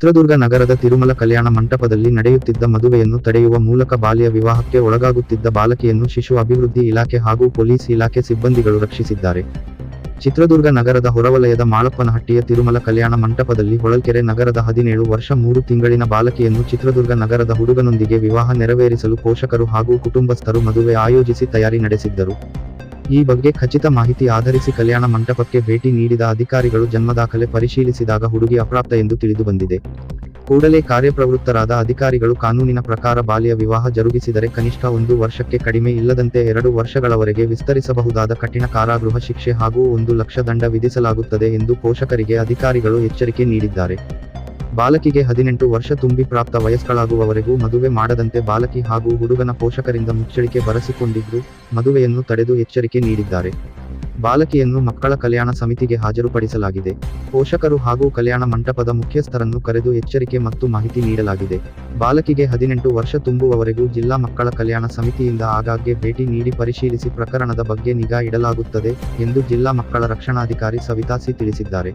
ಚಿತ್ರದುರ್ಗ ನಗರದ ತಿರುಮಲ ಕಲ್ಯಾಣ ಮಂಟಪದಲ್ಲಿ ನಡೆಯುತ್ತಿದ್ದ ಮದುವೆಯನ್ನು ತಡೆಯುವ ಮೂಲಕ ಬಾಲ್ಯ ವಿವಾಹಕ್ಕೆ ಒಳಗಾಗುತ್ತಿದ್ದ ಬಾಲಕಿಯನ್ನು ಶಿಶು ಅಭಿವೃದ್ಧಿ ಇಲಾಖೆ ಹಾಗೂ ಪೊಲೀಸ್ ಇಲಾಖೆ ಸಿಬ್ಬಂದಿಗಳು ರಕ್ಷಿಸಿದ್ದಾರೆ. ಚಿತ್ರದುರ್ಗ ನಗರದ ಹೊರವಲಯದ ಮಾಳಪ್ಪನಹಟ್ಟಿಯ ತಿರುಮಲ ಕಲ್ಯಾಣ ಮಂಟಪದಲ್ಲಿ ಹೊಳಲ್ಕೆರೆ ನಗರದ ಹದಿನೇಳು ವರ್ಷ ಮೂರು ತಿಂಗಳಿನ ಬಾಲಕಿಯನ್ನು ಚಿತ್ರದುರ್ಗ ನಗರದ ಹುಡುಗನೊಂದಿಗೆ ವಿವಾಹ ನೆರವೇರಿಸಲು ಪೋಷಕರು ಹಾಗೂ ಕುಟುಂಬಸ್ಥರು ಮದುವೆ ಆಯೋಜಿಸಿ ತಯಾರಿ ನಡೆಸಿದ್ದರು. ಈ ಬಗ್ಗೆ ಖಚಿತ ಮಾಹಿತಿ ಆಧರಿಸಿ ಕಲ್ಯಾಣ ಮಂಟಪಕ್ಕೆ ಭೇಟಿ ನೀಡಿದ ಅಧಿಕಾರಿಗಳು ಜನ್ಮದಾಖಲೆ ಪರಿಶೀಲಿಸಿದಾಗ ಹುಡುಗಿ ಅಪ್ರಾಪ್ತ ಎಂದು ತಿಳಿದುಬಂದಿದೆ ಕೂಡಲೇ ಕಾರ್ಯಪ್ರವೃತ್ತರಾದ ಅಧಿಕಾರಿಗಳು ಕಾನೂನಿನ ಪ್ರಕಾರ ಬಾಲ್ಯ ವಿವಾಹ ಜರುಗಿಸಿದರೆ ಕನಿಷ್ಠ ಒಂದು ವರ್ಷಕ್ಕೆ ಕಡಿಮೆ ಇಲ್ಲದಂತೆ ಎರಡು ವರ್ಷಗಳವರೆಗೆ ವಿಸ್ತರಿಸಬಹುದಾದ ಕಠಿಣ ಕಾರಾಗೃಹ ಶಿಕ್ಷೆ ಹಾಗೂ ಒಂದು ಲಕ್ಷ ದಂಡ ವಿಧಿಸಲಾಗುತ್ತದೆ ಎಂದು ಪೋಷಕರಿಗೆ ಅಧಿಕಾರಿಗಳು ಎಚ್ಚರಿಕೆ ನೀಡಿದ್ದಾರೆ. ಬಾಲಕಿಗೆ ಹದಿನೆಂಟು ವರ್ಷ ತುಂಬಿ ಪ್ರಾಪ್ತ ವಯಸ್ಕಳಾಗುವವರೆಗೂ ಮದುವೆ ಮಾಡದಂತೆ ಬಾಲಕಿ ಹಾಗೂ ಹುಡುಗನ ಪೋಷಕರಿಂದ ಮುಚ್ಚಳಿಕೆ ಬರೆಸಿಕೊಂಡಿದ್ದು, ಮದುವೆಯನ್ನು ತಡೆದು ಎಚ್ಚರಿಕೆ ನೀಡಿದ್ದಾರೆ. ಬಾಲಕಿಯನ್ನು ಮಕ್ಕಳ ಕಲ್ಯಾಣ ಸಮಿತಿಗೆ ಹಾಜರುಪಡಿಸಲಾಗಿದೆ. ಪೋಷಕರು ಹಾಗೂ ಕಲ್ಯಾಣ ಮಂಟಪದ ಮುಖ್ಯಸ್ಥರನ್ನು ಕರೆದು ಎಚ್ಚರಿಕೆ ಮತ್ತು ಮಾಹಿತಿ ನೀಡಲಾಗಿದೆ. ಬಾಲಕಿಗೆ ಹದಿನೆಂಟು ವರ್ಷ ತುಂಬುವವರೆಗೂ ಜಿಲ್ಲಾ ಮಕ್ಕಳ ಕಲ್ಯಾಣ ಸಮಿತಿಯಿಂದ ಆಗಾಗ್ಗೆ ಭೇಟಿ ನೀಡಿ ಪರಿಶೀಲಿಸಿ ಪ್ರಕರಣದ ಬಗ್ಗೆ ನಿಗಾ ಇಡಲಾಗುತ್ತದೆ ಎಂದು ಜಿಲ್ಲಾ ಮಕ್ಕಳ ರಕ್ಷಣಾಧಿಕಾರಿ ಸವಿತಾಸಿ ತಿಳಿಸಿದ್ದಾರೆ.